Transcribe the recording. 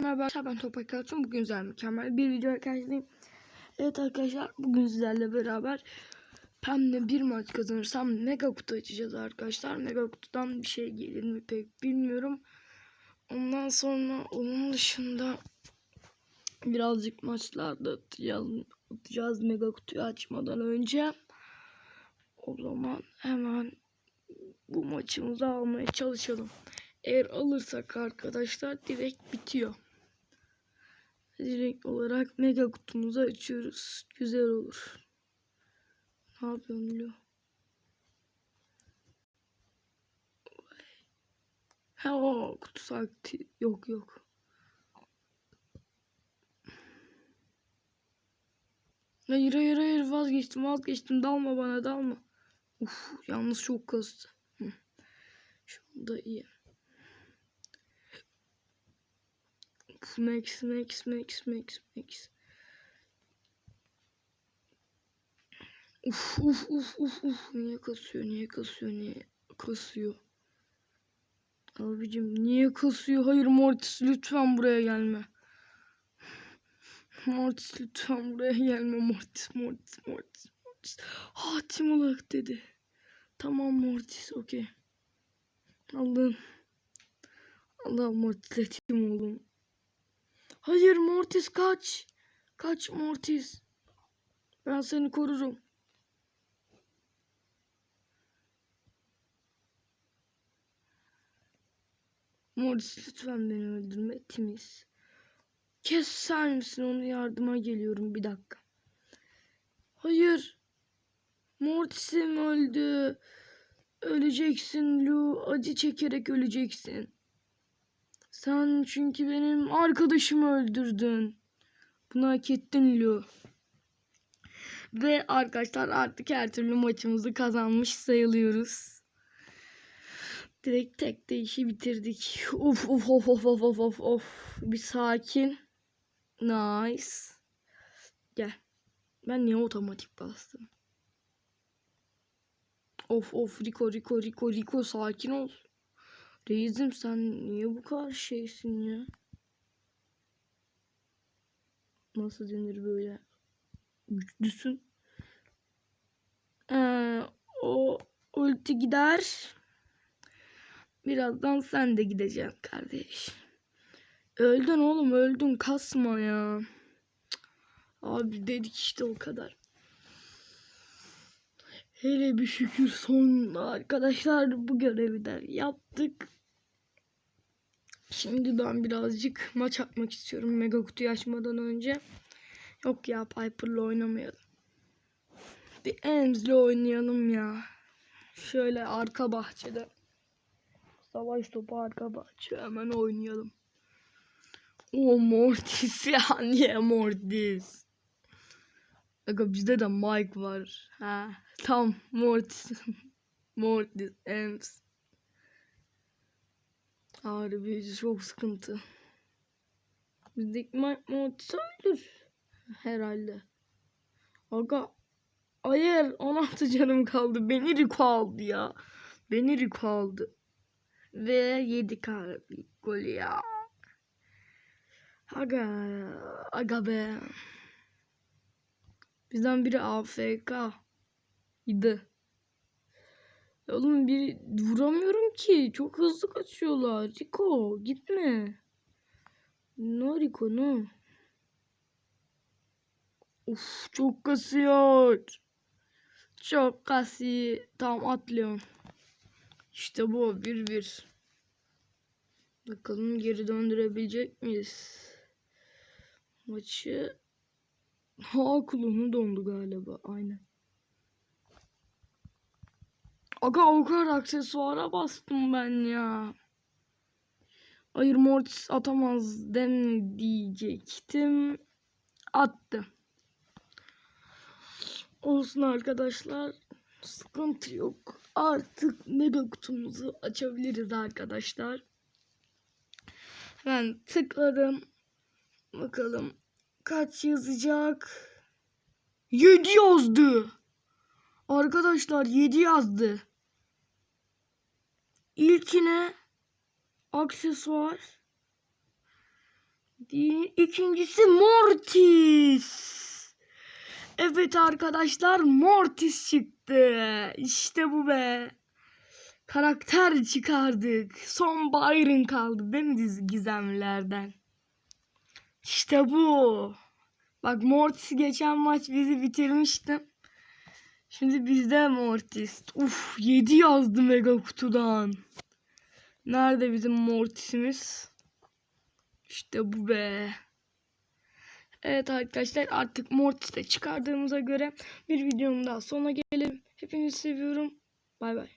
Merhaba ben Toprak Kalçın. Bugün sizlerle mükemmel bir video karşınızdayım. Evet arkadaşlar bugün sizlerle beraber Pem'le bir maç kazanırsam mega kutu açacağız arkadaşlar. Mega kutudan bir şey gelir mi pek bilmiyorum. Ondan sonra onun dışında birazcık maçlarda atacağız, atacağız mega kutuyu açmadan önce. O zaman hemen bu maçımızı almaya çalışalım. Eğer alırsak arkadaşlar direkt bitiyor. Direkt olarak mega kutumuzu açıyoruz. Güzel olur. Ne yapıyorsun Lilo? Ha o kutu sakti. Yok yok. Hayır hayır hayır vazgeçtim vazgeçtim dalma bana dalma. Uf yalnız çok kastı. Şu anda iyi. Max Max Max Max Max. Uf uf uf uf uf niye kasıyor niye kasıyor niye kasıyor. Abicim niye kasıyor? Hayır Mortis lütfen buraya gelme. Mortis lütfen buraya gelme Mortis Mortis Mortis Mortis. Ha tim olarak dedi. Tamam Mortis okey. Allah'ım. Allah'ım Mortis'e tim oldum. Hayır Mortis kaç. Kaç Mortis. Ben seni korurum. Mortis lütfen beni öldürme timiz. Keser misin onu yardıma geliyorum bir dakika. Hayır. Mortis'im öldü. Öleceksin Lu. Acı çekerek öleceksin. Sen çünkü benim arkadaşımı öldürdün. Bunu hak ettin Lu. Ve arkadaşlar artık her türlü maçımızı kazanmış sayılıyoruz. Direkt tek değişi bitirdik. Of of of of of of of of. Bir sakin. Nice. Gel. Ben niye otomatik bastım? Of of Rico Rico Rico Rico sakin ol. Reisim sen niye bu kadar şeysin ya? Nasıl denir böyle? Güçlüsün. Ee, o ulti gider. Birazdan sen de gideceksin kardeş. Öldün oğlum öldün kasma ya. Abi dedik işte o kadar. Hele bir şükür sonunda arkadaşlar bu görevi de yaptık. Şimdi ben birazcık maç atmak istiyorum mega kutuyu açmadan önce. Yok ya Piper'la oynamayalım. Bir Ems'le oynayalım ya. Şöyle arka bahçede. Savaş topu arka bahçe hemen oynayalım. O Mortis ya niye Mortis? Aga bizde de Mike var. Ha tam Mortis. Mortis Ems. Harbi çok sıkıntı. Bizdeki Mike Mortis öldür. Herhalde. Aga hayır 16 canım kaldı. Beni Rico aldı ya. Beni Rico aldı. Ve yedik abi golü ya. Aga, aga be. Bizden biri AFK idi. Oğlum bir vuramıyorum ki. Çok hızlı kaçıyorlar. Rico gitme. No Rico no. Uf çok kasıyor. Çok kasıyor. Tamam atlıyorum. İşte bu 1-1. Bakalım geri döndürebilecek miyiz? Maçı Ha kulunu dondu galiba. Aynen. Aga o kadar aksesuara bastım ben ya. Hayır Mortis atamaz dem diyecektim. Attı. Olsun arkadaşlar. Sıkıntı yok. Artık mega kutumuzu açabiliriz arkadaşlar. Hemen tıkladım. Bakalım kaç yazacak? 7 yazdı. Arkadaşlar 7 yazdı. İlkine aksesuar İkincisi Mortis. Evet arkadaşlar Mortis çıktı. İşte bu be. Karakter çıkardık. Son Byron kaldı değil mi gizemlerden? İşte bu. Bak Mortis geçen maç bizi bitirmiştim. Şimdi bizde Mortis. Uf 7 yazdı mega kutudan. Nerede bizim Mortis'imiz? İşte bu be. Evet arkadaşlar artık Mortis'te çıkardığımıza göre bir videonun daha sonuna gelelim. Hepinizi seviyorum. Bay bay.